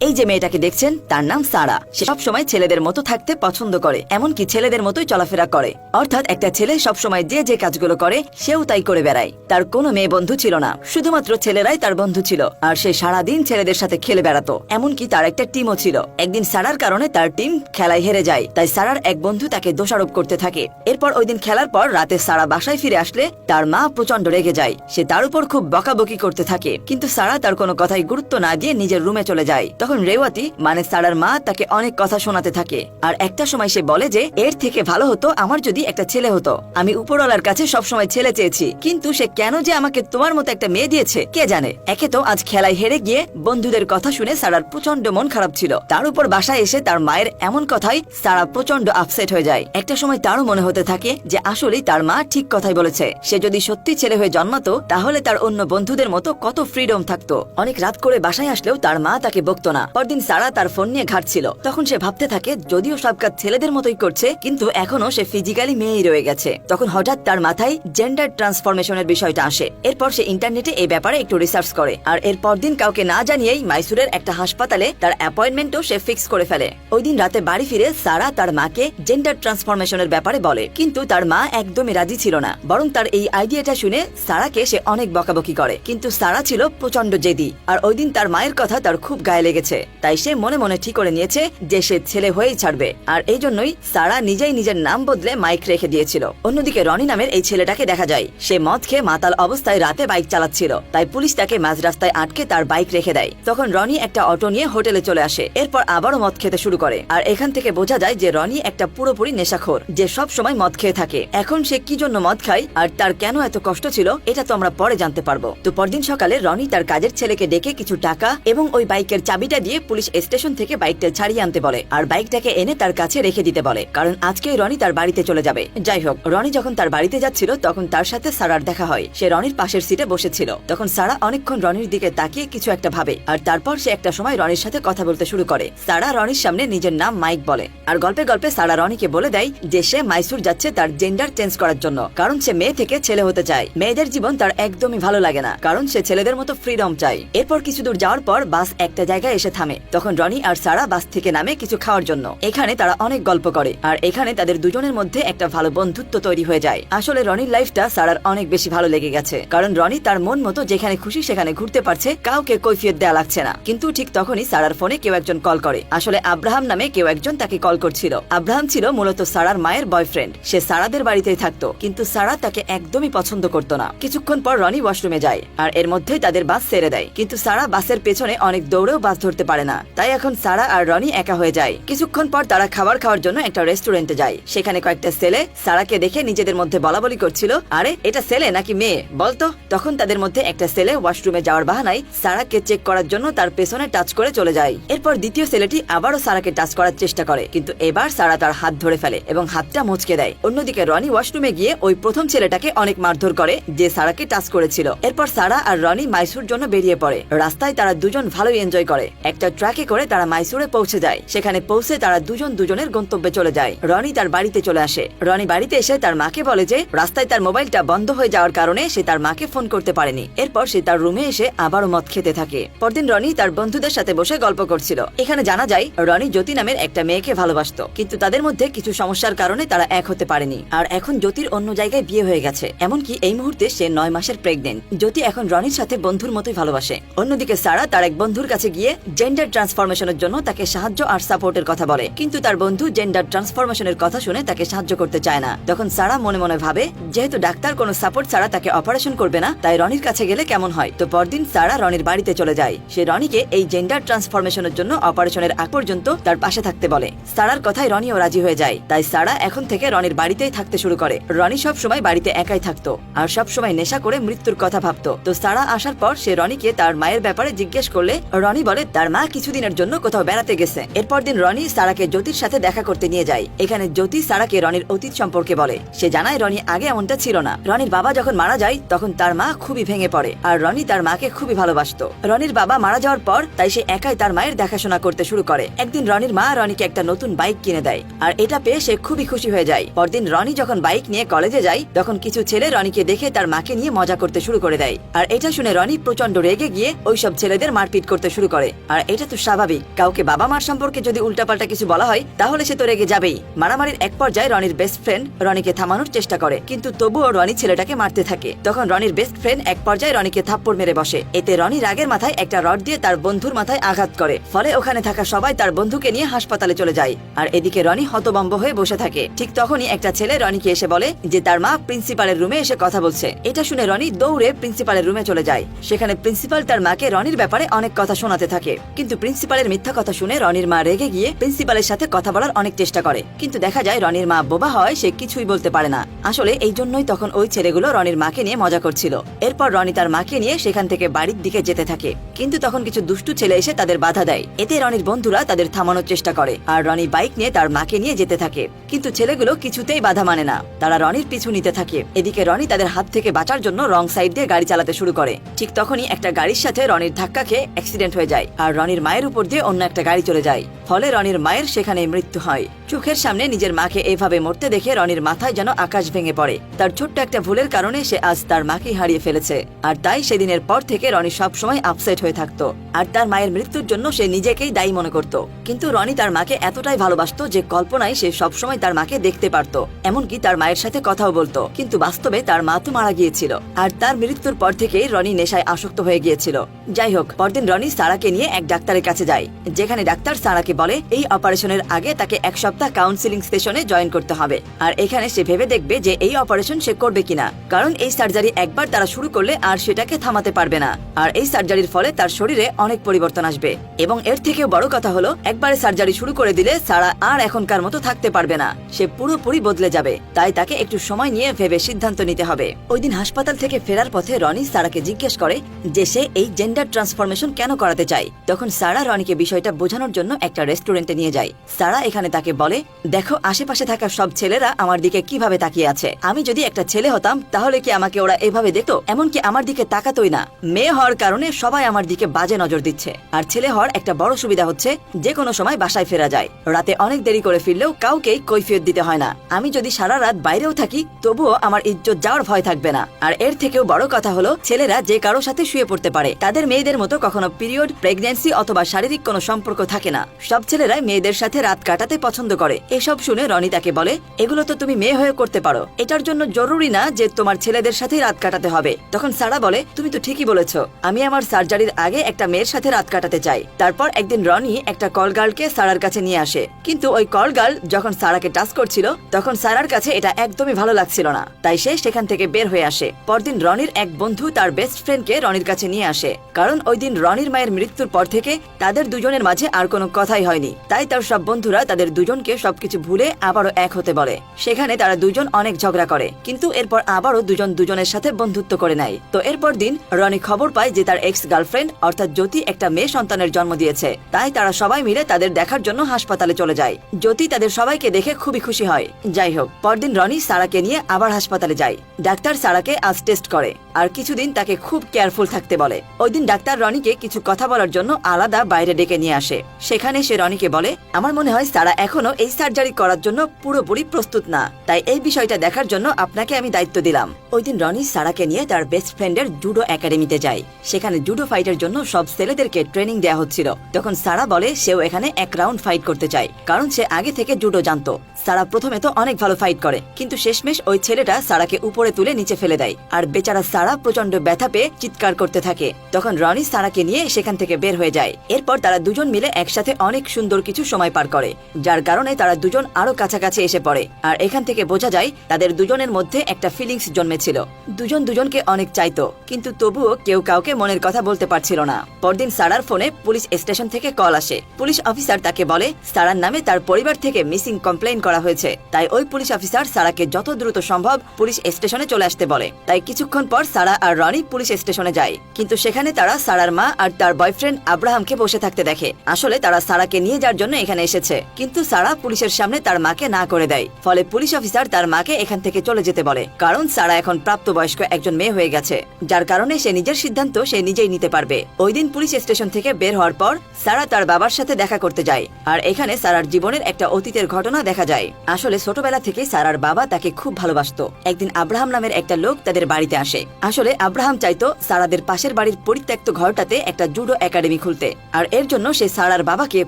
এই যে মেয়েটাকে দেখছেন, তার নাম সারা। সে সবসময় ছেলেদের মতো থাকতে পছন্দ করে, এমনকি ছেলেদের মতোই চলাফেরা করে। অর্থাৎ একটা ছেলে সবসময় যে যে কাজগুলো করে, সেও তাই করে বেড়ায়। তার কোনো মেয়ে বন্ধু ছিল না। শুধুমাত্র ছেলেরাই তার বন্ধু ছিল, আর সে সারাদিন ছেলেদের সাথে খেলে বেড়াতো। এমনকি তার একটা টিমও ছিল। একদিন সারার কারণে তার টিম খেলায় হেরে যায়, তাই সারার এক বন্ধু তাকে দোষারোপ করতে থাকে। এরপর ওই দিন খেলার পর রাতে সারা বাসায় ফিরে আসলে তার মা প্রচণ্ড রেগে যায়। সে তার উপর খুব বকাবকি করতে থাকে। কিন্তু সারা তার কোনো কথাই গুরুত্ব না দিয়ে নিজের রুমে চলে যায়। তখন রেওয়াতি মানে সারার মা, তাকে অনেক কথা শোনাতে থাকে। আর একটা সময় সে বলে যে, এর থেকে ভালো হতো আমার যদি একটা ছেলে হতো। আমি উপরওয়ালার কাছে সবসময় ছেলে চেয়েছি। কিন্তু সে কেন যে আমাকে তোমার মতো একটা মেয়ে দিয়েছে, কে জানে? একে তো আজ খেলায় হেরে গিয়ে বন্ধুদের কথা শুনে সারার প্রচণ্ড মন খারাপ ছিল। তার উপর বাসায় এসে তার মায়ের এমন কথাই সারা প্রচণ্ড আপসেট হয়ে যায়। একটা সময় তারও মনে হতে থাকে যে, আসলেই তার মা ঠিক কথাই বলেছে। সে যদি সত্যি ছেলে হয়ে জন্মাতো, তাহলে তার অন্য বন্ধুদের মতো কত ফ্রিডম থাকতো। অনেক রাত করে বাসায় আসলেও তার মা তাকে বকতো না। পরদিন সারা তার ফোন নিয়ে ঘাটছিল। তখন সে ভাবতে থাকে, যদিও সব কাজ ছেলেদের মতোই করছে, কিন্তু এখনও সে ফিজিক্যালি মেয়েই রয়ে গেছে। তখন হঠাৎ তার মাথায় জেন্ডার ট্রান্সফরমেশনের বিষয়টা আসে। এরপর সে ইন্টারনেটে এই ব্যাপারে একটু রিসার্চ করে। আর এর পরদিন কাউকে না জানিয়েই মাইসুরের একটা হাসপাতালে তার অ্যাপয়েন্টমেন্টও সে ফিক্স করে ফেলে। ওই দিন রাতে বাড়ি ফিরে সারা তার মাকে জেন্ডার ট্রান্সফরমেশনের ব্যাপারে বলে। কিন্তু তার মা একদমই রাজি ছিল না। বরং তার এই আইডিয়াটা শুনে সারাকে সে অনেক বকাবকি করে। কিন্তু সারা ছিল প্রচণ্ড জেদি। আর ওই দিন তার মায়ের কথা তার খুব গায়ে লেগেছে। তাই সে মনে মনে ঠিক করে নিয়েছে যে সে ছেলে হয়েই ছাড়বে। আর এই জন্যই সারা নিজেই নিজের নাম বদলে মাইক রেখে দিয়েছিল। অন্যদিকে রনি নামের এই ছেলেটাকে দেখা যায়। সে মদ খেয়ে মাতাল অবস্থায় রাতে বাইক চালাচ্ছিল। তাই পুলিশ তাকে মাঝ রাস্তায় আটকে তার বাইক রেখে দেয়। তখন রনি একটা অটো নিয়ে হোটেলে চলে আসে। এরপর আবারও মদ খেতে শুরু করে। আর এখান থেকে বোঝা যায় যে রনি একটা পুরোপুরি নেশাখোর, যে সব সময় মদ খেয়ে থাকে। এখন সে কি জন্য মদ খায় আর তার কেন এত কষ্ট ছিল, এটা তো আমরা পরে জানতে পারব। তো পরদিন সকালে রনি তার কাজের ছেলেকে ডেকে কিছু টাকা এবং ওই বাইকের চাবিটা দিয়ে পুলিশ স্টেশন থেকে বাইকটা ছাড়িয়ে আনতে বলে, আর বাইকটাকে এনে তার কাছে রেখে দিতে বলে, কারণ আজকে রনি তার বাড়িতে চলে যাবে। যাই হোক, রনি যখন তার বাড়িতে যাচ্ছিল, তখন তার সাথে সারার দেখা হয়। সে রনির পাশের সিটে বসেছিল। তখন সারা অনেকক্ষণ রনির দিকে তাকিয়ে কিছু একটা ভাবে, আর তারপর সে একটা সময় রনির সাথে কথা বলতে শুরু করে। সারা রনির সামনে নিজের নাম মাইক বলে, আর গল্পে গল্পে সারা রনিকে বলে দেয় যে সে মাইসুর যাচ্ছে তার জেন্ডার চেঞ্জ করার জন্য, কারণ সে মেয়ে থেকে ছেলে হতে চায়। মেয়েদের জীবন তার একদমই ভালো লাগে না, কারণ সে ছেলেদের মতো ফ্রিডম চায়। এরপর কিছু দূর যাওয়ার পর বাস একটা জায়গায় এসে থামে। তখন রনি আর সারা বাস থেকে নামে কিছু খাওয়ার জন্য। এখানে তারা অনেক গল্প করে, আর এখানে তাদের দুজনের মধ্যে একটা ভালো বন্ধুত্ব তৈরি হয়ে যায়। আসলে রনির লাইফটা সারার অনেক বেশি ভালো লেগে গেছে, কারণ রনি তার মন মতো যেখানে খুশি সেখানে ঘুরতে পারছে, কাউকে কৈফিয়ত দেওয়া লাগছে না। কিন্তু ঠিক তখনই সারার ফোনে কেউ একজন কল করে। আসলে আব্রাহাম নামে কেউ একজন তাকে কল করছিল। আব্রাহাম ছিল মূলত সারার মায়ের বয়ফ্রেন্ড। সে সারাদের বাড়িতেই থাকতো, কিন্তু সারা তাকে একদমই পছন্দ করতো না। কিছুক্ষণ পর রনি ওয়াশরুমে যায়, আর এর মধ্যেই তাদের বাস ছেড়ে দেয়। কিন্তু সারা বাসের পেছনে অনেক দৌড়েও বাস ধরতে পারে না। তাই এখন সারা আর রনি একা হয়ে যায়। কিছুক্ষণ পর তারা খাবার খাওয়ার জন্য একটা রেস্টুরেন্টে যায়। সেখানে কয়েকটা ছেলে সারাকে দেখে নিজেদের মধ্যে বলা বলি করছিল, আরে, এটা ছেলে নাকি মেয়ে? বলতো তখন তাদের মধ্যে একটা ছেলে ওয়াশরুমে যাওয়ার বাহানায় সারাকে চেক করার জন্য তার পেছনে টাচ করে চলে যায়। এরপর দ্বিতীয় ছেলেটি আবারও সারাকে টাচ করার চেষ্টা করে, কিন্তু এবার সারা তার হাত ধরে ফেলে এবং হাতটা মুচকে দেয়। অন্যদিকে রনি ওয়াশরুমে গিয়ে ওই প্রথম ছেলেটাকে অনেক মারধর করে, যে সারাকে টাচ করেছিল। এরপর সারা আর রনি মাইসুর জন্য বেরিয়ে পড়ে। রাস্তায় তারা দুজন ভালোই এনজয় করে। একটা ট্রাকে করে তারা মাইসুরে পৌঁছে যায়। সেখানে পৌঁছে তারা দুজন দুজনের গন্তব্যে চলে যায়। রনি তার বাড়িতে চলে আসে। রনি বাড়িতে এসে তার মাকে বলে যে, রাস্তায় তার মোবাইলটা বন্ধ হয়ে যাওয়ার কারণে সে তার মাকে ফোন করতে পারেনি। এরপর সে তার রুমে এসে আবারও মদ খেতে থাকে। পরদিন রনি তার বন্ধুদের সাথে বসে গল্প করছিল। এখানে জানা যায়, রনি জ্যোতি নামের একটা মেয়েকে ভালোবাসতো। কিন্তু তাদের মধ্যে কিছু সমস্যার কারণে তারা এক হতে পারেনি। আর এখন জ্যোতির অন্য জায়গায় বিয়ে হয়ে গেছে। এমনকি এই মুহূর্তে সে নয় মাসের প্রেগনেন্ট জ্যোতি এখন রনির সাথে বন্ধুর মতোই ভালোবাসে। অন্যদিকে সারা তার এক বন্ধুর কাছে গিয়ে জেন্ডার ট্রান্সফরমেশনের জন্য তাকে সাহায্য আর সাপোর্টের কথা বলে। কিন্তু তার বন্ধু জেন্ডার ট্রান্সফরমেশনের কথা শুনে তাকে সাহায্য করতে চায় না। তখন সারা মনে মনে ভাবে, যেহেতু ডাক্তার কোনো সাপোর্ট ছাড়া তাকে অপারেশন করবে না, তাই রনির কাছে গেলে কেমন হয়? তো পরদিন সারা রনির বাড়িতে চলে যায়। সে রনিকে এই জেন্ডার ট্রান্সফরমেশনের জন্য অপারেশনের আগ পর্যন্ত তার পাশে থাকতে বলে। সারার কথায় রনিও রাজি হয়ে যায়। তাই সারা এখন থেকে রনির বাড়িতেই থাকতে শুরু করে। রনি সব সময় বাড়িতে একাই থাকতো আর সব সময় নেশা করে মৃত্যুর কথা ভাবতো। তো সারা আসার পর সে রনিকে তার মায়ের ব্যাপারে জিজ্ঞেস করলে রনি বলে তার মা কিছুদিনের জন্য কোথাও বেড়াতে গেছে। এরপর দিন রনি সারাকে জ্যোতির সাথে দেখা করতে নিয়ে যায়। এখানে জ্যোতি সারাকে রনির অতীত সম্পর্কে বলে। সে জানায় রনি আগে এমনটা ছিল না। রনির বাবা যখন মারা যায়, তখন তার মা খুবই ভেঙে পড়ে আর রনি তার মাকে খুবই ভালোবাসতো। রনির বাবা মারা যাওয়ার পর, তাই সে একাই তার মায়ের দেখাশোনা করতে শুরু করে। একদিন রনির মা রনিকে একটা নতুন বাইক কিনে দেয় আর এটা পেয়ে সে খুবই খুশি হয়ে যায়। পরদিন রনি যখন বাইক নিয়ে কলেজে যায়, তখন কিছু ছেলে রনিকে দেখে তার মাকে নিয়ে মজা করতে শুরু করে দেয়। আর এটা শুনে রনি প্রচণ্ড রেগে গিয়ে ওইসব ছেলেদের মারপিট করতে শুরু করে। আর এটা তো স্বাভাবিক। কাউকে বাবা মার সম্পর্কে যদি উল্টাপাল্টা কিছু বলা হয়, তাহলে সে তো রেগে যাবেই। মারামারির এক পর্যায়ে রনির বেস্ট ফ্রেন্ড রনিকে থামানোর চেষ্টা করে। কিন্তু তবুও রনি ছেলেটাকে মারতে থাকে। তখন রনির বেস্ট ফ্রেন্ড এক পর্যায়ে রনিকে থাপ্পড় মেরে বসে। এতে রনি রাগের মাথায় একটা রড দিয়ে তার বন্ধুর মাথায় আঘাত করে। ফলে ওখানে থাকা সবাই তার বন্ধুকে নিয়ে হাসপাতালে চলে যায়। আর এদিকে রনি হতবম্ব হয়ে বসে থাকে। ঠিক তখনই একটা ছেলে রনিকে এসে বলে যে, তার মা প্রিন্সিপালের রুমে এসে কথা বলছে। এটা শুনে রনি দৌড়ে প্রিন্সিপালের রুমে চলে যায়। সেখানে প্রিন্সিপাল তার মাকে রনির ব্যাপারে অনেক কথা শোনাতে থাকে। কিন্তু প্রিন্সিপালের মিথ্যা কথা শুনে রনির মা রেগে গিয়ে প্রিন্সিপালের সাথে কথা বলার অনেক চেষ্টা করে। কিন্তু দেখা যায় রনির মা বোবা হয়, সে কিছুই বলতে পারে না। আসলে এই জন্যই তখন ওই ছেলেগুলো রনির মাকে নিয়ে মজা করছিল। এরপর রনি তার মাকে নিয়ে সেখান থেকে বাড়ির দিকে যেতে থাকে। কিন্তু তখন কিছু দুষ্টু ছেলে এসে তাদের বাধা দেয়। এতে রনির বন্ধুরা তাদের থামানোর চেষ্টা করে আর রনি বাইক নিয়ে তার মাকে নিয়ে যেতে থাকে। কিন্তু ছেলেগুলো কিছুতেই বাধা মানে না। তারা রনির পিছু নিতে থাকে। এদিকে রনি তাদের হাত থেকে বাঁচার জন্য রং সাইড দিয়ে গাড়ি চালাতে শুরু করে। ঠিক তখনই একটা গাড়ির সাথে রনির ধাক্কা খেয়ে অ্যাক্সিডেন্ট হয়ে যায়। আর রনির মায়ের উপর দিয়ে অন্য একটা গাড়ি চলে যায়। ফলে রনির মায়ের সেখানে মৃত্যু হয়। চোখের সামনে নিজের মাকে এভাবে মরতে দেখে রনির মাথায় যেন আকাশ ভেঙে পড়ে। তার ছোট্ট একটা ভুলের কারণে সে আজ তার মাকে হারিয়ে ফেলেছে। আর তাই সেদিনের পর থেকে রনি সবসময় আপসেট হয়ে থাকতো। আর তার মায়ের মৃত্যুর জন্য সে নিজেকেই দায়ী মনে করত। কিন্তু রনি তার মাকে এতটাই ভালোবাসতো যে কল্পনায় সে সবসময় তার মাকে দেখতে পারত। এমনকি তার মায়ের সাথে কথাও বলতো। কিন্তু বাস্তবে তার মা তো মারা গিয়েছিল। আর তার মৃত্যুর পর থেকেই রনি নেশায় আসক্ত হয়ে গিয়েছিল। যাই হোক, পরদিন রনি সারাকে নিয়ে এক ডাক্তারের কাছে যায়, যেখানে ডাক্তার সারাকে বলে, এই অপারেশনের আগে তাকে এক সপ্তাহ কাউন্সিলিং সেশনে জয়েন করতে হবে। আর এখানে সে ভেবে দেখবে যে এই অপারেশন সে করবে কিনা, কারণ এই সার্জারি একবার তারা শুরু করলে আর সেটাকে থামাতে পারবে না। আর এই সার্জারির ফলে তার শরীরে অনেক পরিবর্তন আসবে। এবং এর থেকেও বড় কথা হলো, একবারে সার্জারি শুরু করে দিলে সারা আর এখনকার মতো থাকতে পারবে না। সে পুরোপুরি বদলে যাবে। তাই তাকে একটু সময় নিয়ে ভেবে সিদ্ধান্ত নিতে হবে। ওই দিন হাসপাতাল থেকে ফেরার পথে রনি সারাকে জিজ্ঞেস করে যে সে এই জেন্ডার ট্রান্সফরমেশন কেন করাতে চায়। তখন সারা রনিকে বিষয়টা বোঝানোর জন্য একটা রেস্টুরেন্টে নিয়ে যায়। সারা এখানে তাকে বলে, দেখো, আশেপাশে থাকা সব ছেলেরা আমার দিকে কীভাবে তাকিয়ে আছে। আমি যদি একটা ছেলে হতাম, তাহলে কি আমাকে ওরা এভাবে দেখতো? এমনকি আমার দিকে তাকাতোই না। মেয়ে হওয়ার কারণে সবাই আমার দিকে বাজে নজর দিচ্ছে। আর ছেলে হওয়ার একটা বড় সুবিধা হচ্ছে, যে কোনো সময় বাসায় ফেরা যায়। রাতে অনেক দেরি করে ফিরলেও কাউকেই কৈফিয়ত দিতে হয় না। আমি যদি সারা রাত বাইরেও থাকি, তবুও আমার ইজ্জত যাওয়ার ভয় থাকবে না। আর এর থেকেও বড় কথা হলো, ছেলেরা যে কারোর সাথে শুয়ে পড়তে পারে। তাদের মেয়েদের মতো কখনো পিরিয়ড প্রেগন্যান্সি অথবা শারীরিক কোনো সম্পর্ক থাকে না। সব ছেলেরাই মেয়েদের সাথে রাত কাটাতে পছন্দ করে। এসব শুনে রনি তাকে বলে, এগুলো তো তুমি মেয়ে হয়ে করতে পারো। এটার জন্য জরুরি না যে তোমার ছেলেদের সাথেই রাত কাটাতে হবে। তখন সারা বলে, তুমি তো ঠিকই বলেছ। আমি আমার সার্জারির আগে একটা মেয়ের সাথে রাত কাটাতে চাই। তারপর একদিন রনি একটা কল গার্লকে সারার কাছে নিয়ে আসে। কিন্তু ওই কল গার্ল যখন সারাকে টাচ করছিল, তখন সারার কাছে এটা একদমই ভালো লাগছিল না। তাই সে সেখান থেকে বের হয়ে আসে। পরদিন রনির এক বন্ধু তার বেস্ট ফ্রেন্ডকে রনির কাছে নিয়ে আসে। কারণ ওই দিন রনির মায়ের মৃত্যুর পর থেকে তাদের দুজনের মাঝে আর কোনো কথাই হয়নি। তাই তার সব বন্ধুরা তাদের দুজনকে সবকিছু ভুলে আবারও এক হতে বলে। সেখানে তারা দুজন অনেক ঝগড়া করে, কিন্তু এরপর আবারও দুজন দুজনের সাথে বন্ধুত্ব করে নেয়। তো এরপর দিন রনি খবর পায় যে তার এক্স গার্লফ্রেন্ড অর্থাৎ জ্যোতি, একটা মেয়ে সন্তানের জন্ম দিয়েছে। তাই তারা সবাই মিলে তাদের দেখার জন্য হাসপাতালে চলে যায়। জ্যোতি তাদের সবাইকে দেখে খুবই খুশি হয়। যাই হোক, পরদিন রনি সারাকে নিয়ে আবার হাসপাতালে যায়। ডাক্তার সারাকে আজ টেস্ট করে। আর কিছুদিন তাকে খুব কেয়ারফুল থাকতে বলে। ওই দিন ডাক্তার রনিকে কিছু কথা বলার জন্য আলাদা বাইরে ডেকে নিয়ে আসে। সেখানে সে রনিকে বলে, আমার মনে হয় সারা এখনও এই সার্জারি করার জন্য পুরোপুরি প্রস্তুত না। তাই এই বিষয়টা দেখার জন্য আপনাকে আমি দায়িত্ব দিলাম। ওই দিন রনি সারাকে নিয়ে তার বেস্ট ফ্রেন্ডের জুডো একাডেমিতে যায়। সেখানে জুডো ফাইটের জন্য সব ছেলেদেরকে ট্রেনিং দেওয়া হচ্ছিল। তখন সারা বলে, সেও এখানে এক রাউন্ড ফাইট করতে চায়। কারণ সে আগে থেকে জুডো জানতো। সারা প্রথমে তো অনেক ভালো ফাইট করে, কিন্তু শেষমেশ ওই ছেলেটা সারাকে উপরে তুলে নিচে ফেলে দেয়। আর বেচারা সারা প্রচণ্ড ব্যথা পেয়ে চিৎকার করতে থাকে। তখন রনি সারাকে নিয়ে সেখান থেকে বের হয়ে যায়। এরপর তারা দুজন মিলে একসাথে অনেক সুন্দর কিছু সময় পার করে, যার কারণে তারা দুজন আরও কাছাকাছি এসে পড়ে। আর এখান থেকে বোঝা যায়, তাদের দুজনের মধ্যে একটা ফিলিংস জন্মেছিল। দুজন দুজনকে অনেক চাইতো, কিন্তু তবুও কেউ কাউকে মনের কথা বলতে পারছিল না। পরদিন সারার ফোনে পুলিশ স্টেশন থেকে কল আসে। পুলিশ অফিসার তাকে বলে, সারার নামে তার পরিবার থেকে মিসিং কমপ্লেন করা হয়েছে। তাই ওই পুলিশ অফিসার সারাকে যত দ্রুত সম্ভব পুলিশ স্টেশনে চলে আসতে বলে। তাই কিছুক্ষণ পর সারা আর রনি পুলিশ স্টেশনে যায়। কিন্তু সেখানে তারা সারার মা আর তার বয়ফ্রেন্ড আব্রাহামকে বসে থাকতে দেখে। আসলে তারা সারাকে নিয়ে যাওয়ার জন্য এখানে এসেছে। কিন্তু সারা পুলিশের সামনে তার মাকে না করে দেয়। ফলে পুলিশ অফিসার তার মাকে এখান থেকে চলে যেতে বলে। কারণ সারা এখন প্রাপ্তবয়স্ক একজন মেয়ে হয়ে গেছে। যার কারণে সে নিজের সিদ্ধান্ত সে নিজেই নিতে পারবে। ওই দিন পুলিশ স্টেশন থেকে বের হওয়ার পর সারা তার বাবার সাথে দেখা করতে যায়। আর এখানে সারার জীবনের একটা অতীতের ঘটনা দেখা যায়। আসলে ছোটবেলা থেকে সারার বাবা তাকে খুব ভালোবাসতো। একদিন আব্রাহাম নামের একটা লোক তাদের বাড়িতে আসে। আসলে আব্রাহাম চাইতো সারাদের পাশের বাড়ির পরিত্যক্ত ঘরটাতে একটা জুডো একাডেমি খনি খুলতে। আর এর জন্য সে সারার বাবাকে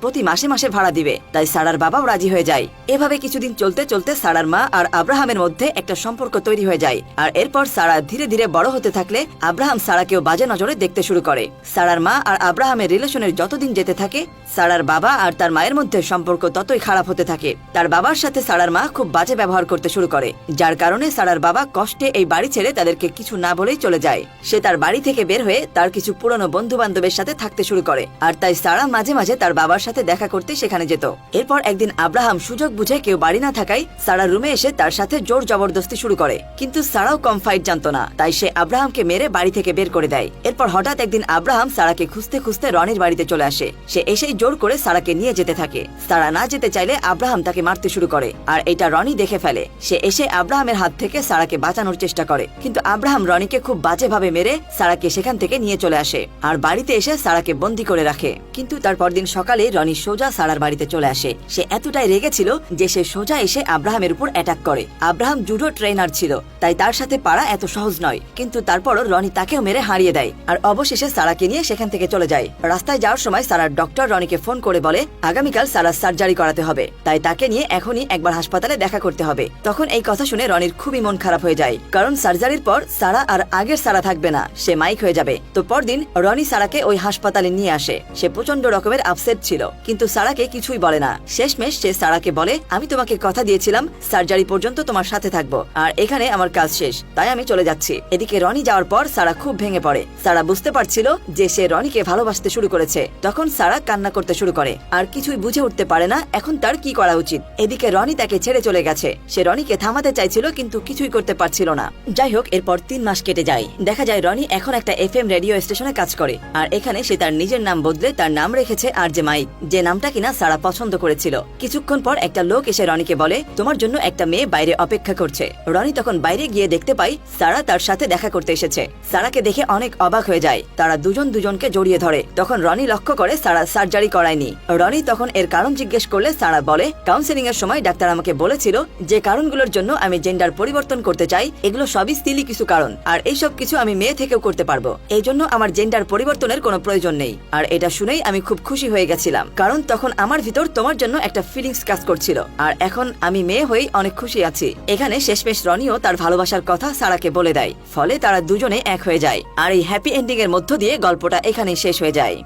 প্রতি মাসে মাসে ভাড়া দিবে। তাই সারার বাবাও রাজি হয়ে যায়। এভাবে কিছুদিন চলতে চলতে সারার মা আর আব্রাহামের মধ্যে একটা সম্পর্ক তৈরি হয়ে যায়। আর এরপর সারা ধীরে ধীরে বড় হতে থাকলে আব্রাহাম সারাকেও বাজে নজরে দেখতে শুরু করে। সারার মা আর আব্রাহামের রিলেশনের যতদিন যেতে থাকে, সারার বাবা আর তার মায়ের মধ্যে সম্পর্ক ততই খারাপ হতে থাকে। তার বাবার সাথে সারার মা খুব বাজে ব্যবহার করতে শুরু করে। যার কারণে সারার বাবা কষ্টে এই বাড়ি ছেড়ে তাদেরকে কিছু না বলেই চলে যায়। সে তার বাড়ি থেকে বের হয়ে তার কিছু পুরনো বন্ধু বান্ধবের সাথে থাকতে করে। আর তাই সারা মাঝে মাঝে তার বাবার সাথে দেখা করতে সেখানে যেত। এরপর একদিন আব্রাহাম সুযোগ বুঝে কেউ বাড়ি না থাকায় সারা রুমে এসে তার সাথে জোর জবরদস্তি শুরু করে। কিন্তু সারাও কম ফাইট জানতো না। তাই সে আব্রাহামকে মেরে বাড়ি থেকে বের করে দেয়। এরপর হঠাৎ একদিন আব্রাহাম সারাকে খুঁজতে খুঁজতে রনির বাড়িতে চলে আসে। সে এসেই জোর করে সারাকে নিয়ে যেতে থাকে। সারা না যেতে চাইলে আব্রাহাম তাকে মারতে শুরু করে। আর এটা রনি দেখে ফেলে। সে এসে আব্রাহামের হাত থেকে সারাকে বাঁচানোর চেষ্টা করে। কিন্তু আব্রাহাম রনিকে খুব বাজেভাবে মেরে সারাকে সেখান থেকে নিয়ে চলে আসে। আর বাড়িতে এসে সারাকে বন্দি করে রাখে। কিন্তু তার পরদিন সকালে রনি সোজা সারার বাড়িতে চলে আসে। সে এতটাই রেগেছিল যে সে সোজা এসে আব্রাহামের উপর অ্যাটাক করে। আব্রাহাম জুডো ট্রেনার ছিল, তাই তার সাথে পারা এত সহজ নয়। কিন্তু তারপরও রনি তাকেও মেরে হারিয়ে দেয়। আর অবশেষে সারাকে নিয়ে সেখান থেকে চলে যায়। রাস্তায় যাওয়ার সময় সারার ডক্টর রনিকে ফোন করে বলে, আগামীকাল সারার সার্জারি করাতে হবে। তাই তাকে নিয়ে এখনই একবার হাসপাতালে দেখা করতে হবে। তখন এই কথা শুনে রনির খুবই মন খারাপ হয়ে যায়। কারণ সার্জারির পর সারা আর আগের সারা থাকবে না। সে মাইক হয়ে যাবে। তো পরদিন রনি সারাকে ওই হাসপাতালে নিয়ে আসে। সে প্রচণ্ড রকমের আপসেট ছিল। কিন্তু সারাকে কিছুই বলে না। শেষমেশ সে সারাকে বলে, আমি তোমাকে কথা দিয়েছিলাম সার্জারি পর্যন্ত তোমার সাথে থাকব। আর এখানে আমার কাজ শেষ। তাই আমি চলে যাচ্ছি। এদিকে রনি যাওয়ার পর সারা খুব ভেঙে পড়ে। সারা বুঝতে পারছিল যে সে রনিকে ভালোবাসতে শুরু করেছে। তখন সারা কান্না করতে শুরু করে। আর কিছুই বুঝে উঠতে পারে না এখন তার কি করা উচিত। এদিকে রনি তাকে ছেড়ে চলে গেছে। সে রনিকে থামাতে চাইছিল কিন্তু কিছুই করতে পারছিল না। যাই হোক, এরপর তিন মাস কেটে যায়। দেখা যায় রনি এখন একটা এফ এম রেডিও স্টেশনে কাজ করে। আর এখানে সে তার নিজের নাম বদলে তার নাম রেখেছে আর যে মাইক, যে নামটা কিনা সারা পছন্দ করেছিল। কিছুক্ষণ পর একটা লোক এসে রনিকে বলে, তোমার জন্য একটা মেয়ে বাইরে অপেক্ষা করছে। রনি তখন বাইরে গিয়ে দেখতে পাই সারা তার সাথে দেখা করতে এসেছে। সারাকে দেখে অনেক অবাক হয়ে যায়। তারা দুজন দুজনকে জড়িয়ে ধরে। তখন রনি লক্ষ্য করে সারা সার্জারি করায়নি। রনি তখন এর কারণ জিজ্ঞেস করলে সারা বলে কাউন্সিলিং এর সময় ডাক্তার আমাকে বলেছিল যে কারণগুলোর জন্য আমি জেন্ডার পরিবর্তন করতে চাই। এগুলো সবই স্তিলি কিছু কারণ। আর এইসব কিছু আমি মেয়ে থেকেও করতে পারব। এই জন্য আমার জেন্ডার পরিবর্তনের কোনো প্রয়োজন নেই। আর এটা শুনেই আমি খুব খুশি হয়ে গেছিলাম, কারণ তখন আমার ভিতর তোমার জন্য একটা ফিলিংস কাজ করছিল। আর এখন আমি মেয়ে হয়েই অনেক খুশি আছি। এখানে শেষমেশ রনিও তার ভালোবাসার কথা সারাকে বলে দেয়, ফলে তারা দুজনে এক হয়ে যায়। আর এই হ্যাপি এন্ডিং এর মধ্য দিয়ে গল্পটা এখানেই শেষ হয়ে যায়।